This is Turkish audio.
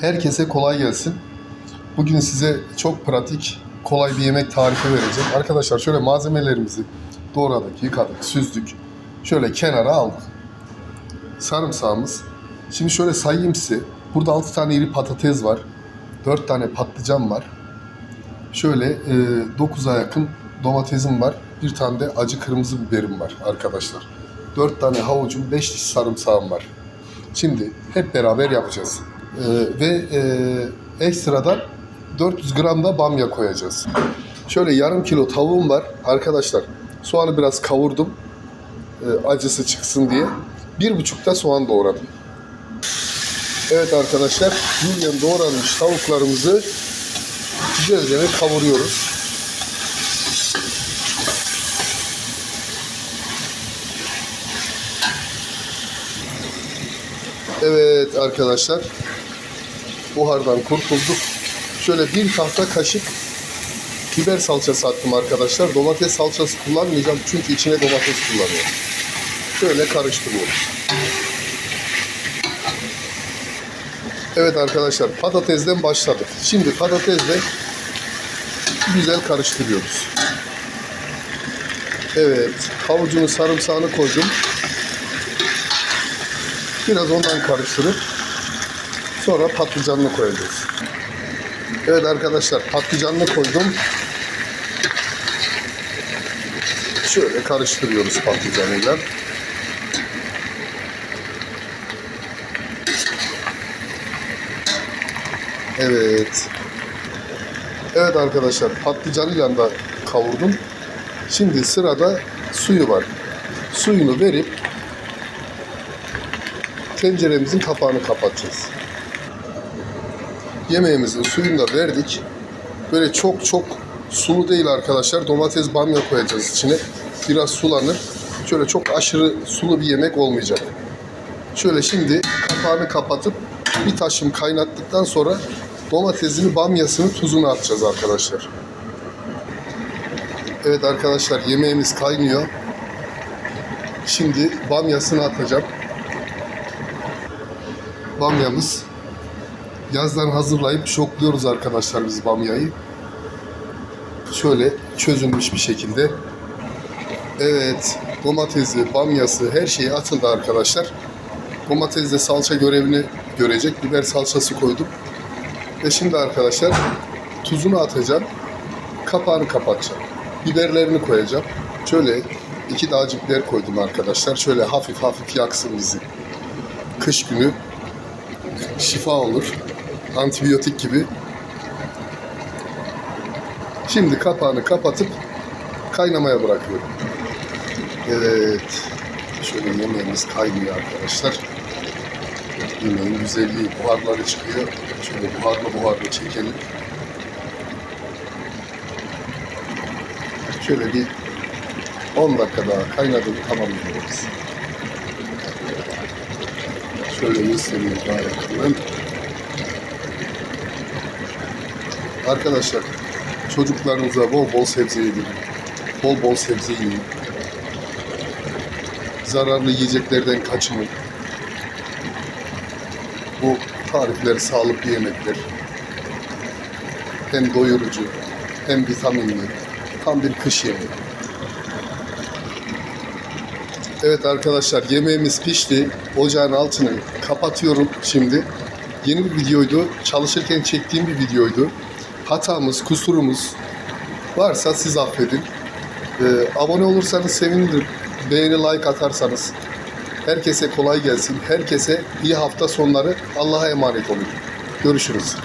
Herkese kolay gelsin. Bugün size çok pratik, kolay bir yemek tarifi vereceğim. Arkadaşlar şöyle malzemelerimizi doğradık, yıkadık, süzdük. Şöyle kenara aldık. Sarımsağımız. Şimdi şöyle sayayım size. Burada 6 tane iri patates var. 4 tane patlıcan var. Şöyle e, 9'a yakın domatesim var. Bir tane de acı kırmızı biberim var arkadaşlar. 4 tane havucum, 5 diş sarımsağım var. Şimdi hep beraber yapacağız. Ee, ve e, ekstradan 400 gram da bamya koyacağız. Şöyle yarım kilo tavuğum var. Arkadaşlar soğanı biraz kavurdum. e, acısı çıksın diye. Bir buçuk da soğan doğradım. Evet arkadaşlar, milyon doğranmış tavuklarımızı güzelce kavuruyoruz. Evet arkadaşlar, buhardan kurtulduk. Şöyle bir tahta kaşık biber salçası attım arkadaşlar. Domates salçası kullanmayacağım çünkü içine domates kullanıyorum. Şöyle karıştırıyoruz. Evet arkadaşlar patatesden başladık. Şimdi patatesle güzel karıştırıyoruz. Evet havucunu sarımsağını koydum. Biraz ondan karıştırıp sonra patlıcanını koyacağız. Evet arkadaşlar patlıcanını koydum. Şöyle karıştırıyoruz patlıcanıyla. Evet. Evet arkadaşlar patlıcanıyla da kavurdum. Şimdi sırada suyu var. Suyunu verip tenceremizin kapağını kapatacağız. Yemeğimizin suyunu da verdik. Böyle çok çok sulu değil arkadaşlar. Domates bamya koyacağız içine. Biraz sulanır. Şöyle çok aşırı sulu bir yemek olmayacak. Şöyle şimdi kapağını kapatıp bir taşım kaynattıktan sonra domatesini, bamyasını, tuzunu atacağız arkadaşlar. Evet arkadaşlar yemeğimiz kaynıyor. Şimdi bamyasını atacağım. Bamyamız yazdan hazırlayıp şokluyoruz arkadaşlar biz bamyayı. Şöyle çözülmüş bir şekilde. Evet, domatesi, bamyası her şeyi atıldı arkadaşlar. Domates de salça görevini görecek. Biber salçası koydum. Ve şimdi arkadaşlar tuzunu atacağım. Kapağını kapatacağım. Biberlerini koyacağım. Şöyle iki dağcı biber koydum arkadaşlar. Şöyle hafif hafif yaksın bizi. Kış günü şifa olur. Antibiyotik gibi. Şimdi kapağını kapatıp kaynamaya bırakıyorum. Evet. Şöyle yemeğimiz kaynıyor arkadaşlar. Yemeğin güzelliği buharları çıkıyor. Şöyle buharlı buharlı çekelim. Şöyle bir 10 dakika daha kaynadı tamamlıyoruz. Şöyle göstereyim daha yakından. Arkadaşlar çocuklarınıza bol bol sebze yedirin. Bol bol sebze yiyin. Zararlı yiyeceklerden kaçının. Bu tarifler sağlıklı yemekler. Hem doyurucu hem vitaminli. Tam bir kış yemeği. Evet arkadaşlar yemeğimiz pişti. Ocağın altını kapatıyorum şimdi. Yeni bir videoydu. Çalışırken çektiğim bir videoydu. Hatamız, kusurumuz varsa siz affedin. Ee, abone olursanız sevinirim. Beğeni, like atarsanız. Herkese kolay gelsin. Herkese iyi hafta sonları. Allah'a emanet olun. Görüşürüz.